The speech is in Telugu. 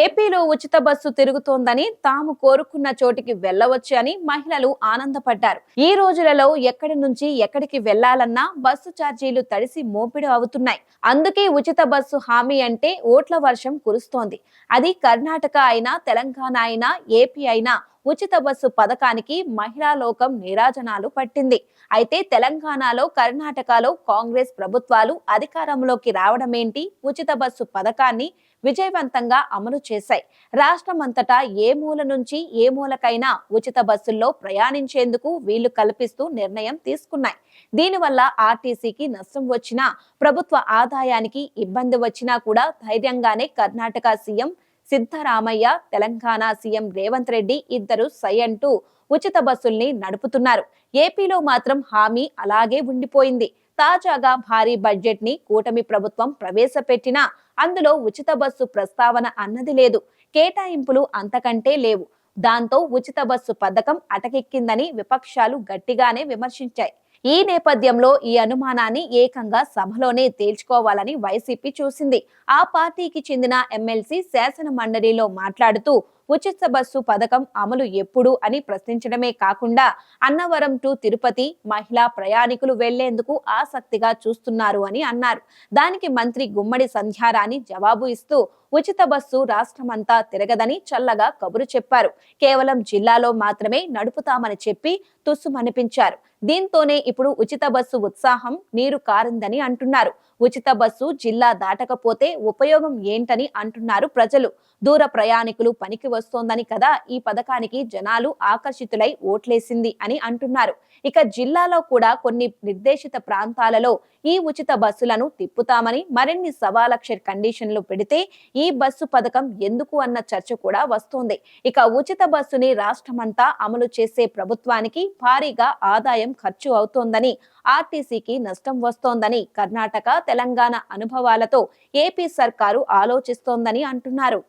ఏపీలో ఉచిత బస్సు తిరుగుతోందని తాము కోరుకున్న చోటికి వెళ్ళవచ్చు అని మహిళలు ఆనందపడ్డారు. ఈ రోజులలో ఎక్కడి నుంచి ఎక్కడికి వెళ్ళాలన్నా బస్సు ఛార్జీలు తడిసి మోపిడి అవుతున్నాయి అందుకే ఉచిత బస్సు హామీ అంటే ఓట్ల వర్షం కురుస్తోంది. అది కర్ణాటక అయినా తెలంగాణ అయినా ఏపీ అయినా ఉచిత బస్సు పథకానికి మహిళా లోకం నీరాజనాలు పట్టింది. అయితే తెలంగాణలో కర్ణాటకలో కాంగ్రెస్ ప్రభుత్వాలు అధికారంలోకి రావడమేంటి? ఉచిత బస్సు పథకాన్ని విజయవంతంగా అమలు చేశాయి. రాష్ట్రమంతటా ఏ మూల నుంచి ఏ మూలకైనా ఉచిత బస్సుల్లో ప్రయాణించేందుకు వీలు కల్పిస్తూ నిర్ణయం తీసుకున్నాయి. దీనివల్ల ఆర్టీసీకి నష్టం వచ్చినా ప్రభుత్వ ఆదాయానికి ఇబ్బంది వచ్చినా కూడా ధైర్యంగానే కర్ణాటక సీఎం సిద్ధరామయ్య తెలంగాణ సీఎం రేవంత్ రెడ్డి ఇద్దరు సై అంటూ ఉచిత బస్సుల్ని నడుపుతున్నారు. ఏపీలో మాత్రం హామీ అలాగే ఉండిపోయింది. తాజాగా భారీ బడ్జెట్ని కూటమి ప్రభుత్వం ప్రవేశపెట్టినా అందులో ఉచిత బస్సు ప్రస్తావన అన్నది లేదు. కేటాయింపులు అంతకంటే లేవు. దాంతో ఉచిత బస్సు పథకం అటకెక్కిందని విపక్షాలు గట్టిగానే విమర్శించాయి. ఈ నేపథ్యంలో ఈ అనుమానాన్ని ఏకంగా సభలోనే తేల్చుకోవాలని వైసీపీ చూసింది. ఆ పార్టీకి చెందిన ఎమ్మెల్సీ శాసన మండలిలో మాట్లాడుతూ ఉచిత బస్సు పథకం అమలు ఎప్పుడు అని ప్రశ్నించడమే కాకుండా అన్నవరం టు తిరుపతి మహిళా ప్రయాణికులు వెళ్ళేందుకు ఆసక్తిగా చూస్తున్నారు అని అన్నారు. దానికి మంత్రి గుమ్మడి సంధ్యారాణి జవాబు ఇస్తూ ఉచిత బస్సు రాష్ట్రమంతా తిరగదని చల్లగా కబురు చెప్పారు. కేవలం జిల్లాలో మాత్రమే నడుపుతామని చెప్పి తుస్సుమనిపించారు దీంతోనే ఇప్పుడు ఉచిత బస్సు ఉత్సాహం నీరు కారిందని అంటున్నారు. ఉచిత బస్సు జిల్లా దాటకపోతే ఉపయోగం ఏంటని అంటున్నారు ప్రజలు. దూర ప్రయాణికులు పనికి వస్తోందని కదా ఈ పథకానికి జనాలు ఆకర్షితులై ఓట్లేసింది అని అంటున్నారు. ఇక జిల్లాలో కూడా కొన్ని నిర్దేశిత ప్రాంతాలలో ఈ ఉచిత బస్సులను తిప్పుతామని మరిన్ని సవాలక్ష కండిషన్లు పెడితే ఈ బస్సు పథకం ఎందుకు అన్న చర్చ కూడా వస్తోంది. ఇక ఉచిత బస్సుని రాష్ట్రమంతా అమలు చేసే ప్రభుత్వానికి భారీగా ఆదాయం ఖర్చు అవుతోందని ఆర్టీసీకి నష్టం వస్తోందని కర్ణాటక తెలంగాణ అనుభవాలతో ఏపీ సర్కారు ఆలోచిస్తోందని అంటున్నారు.